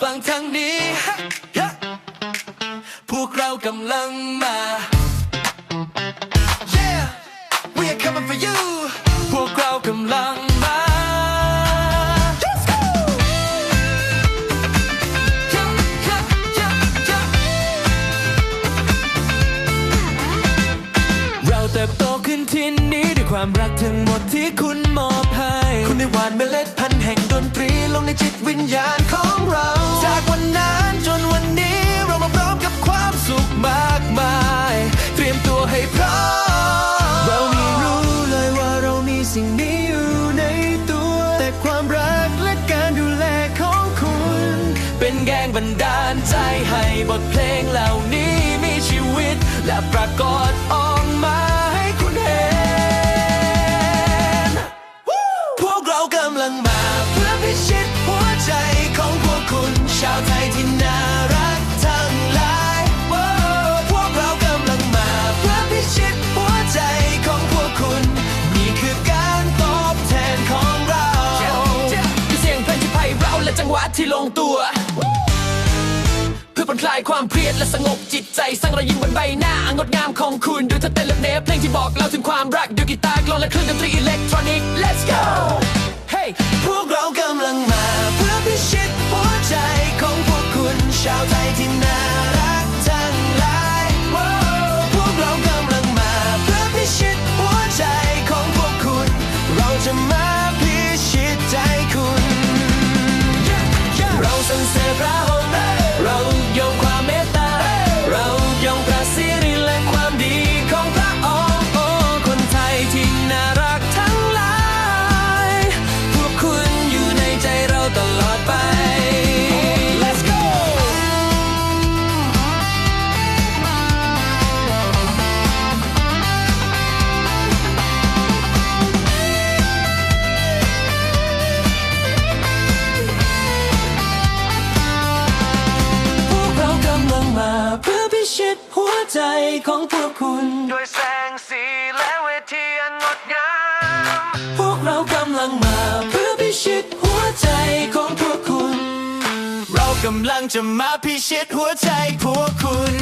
ฟังทางนี้พวกเรากำลังมา we are coming for you พวกเรากำลังมาเราเติบโตขึ้นที่นี่ ความรักทั้งหมดที่คุณมอบให้ คุณได้หวานเมล็ดพันธุ์แห่งดนตรีลงในจิตวิญญาณของเรา จากวันนั้นจนวันนี้เรามาพร้อมกับความสุขมากมาย เตรียมตัวให้พร้อม เราไม่รู้เลยว่าเรามีสิ่งนี้อยู่ในตัว แต่ความรักและการดูแลของคุณ เป็นแรงบันดาลใจให้บทเพลงเหล่านี้มีชีวิตและปรากออ ที่ลงตัว เพื่อผ่อนคลายความเครียดและสงบจิตใจ สร้างรอยยิ้มบนใบหน้างดงามของคุณด้วยเธอเต้นและเนฟเพลงที่บอกเล่าถึงความรักด้วยกีตาร์กลองและเครื่องดนตรีอิเล็กทรอนิกส์ let's go ใจของพวกคุณ ด้วยแสงสีและเวทีอันงดงาม พวกเรากำลังมาเพื่อพิชิตหัวใจของพวกคุณ เรากำลังจะมาพิชิตหัวใจพวกคุณ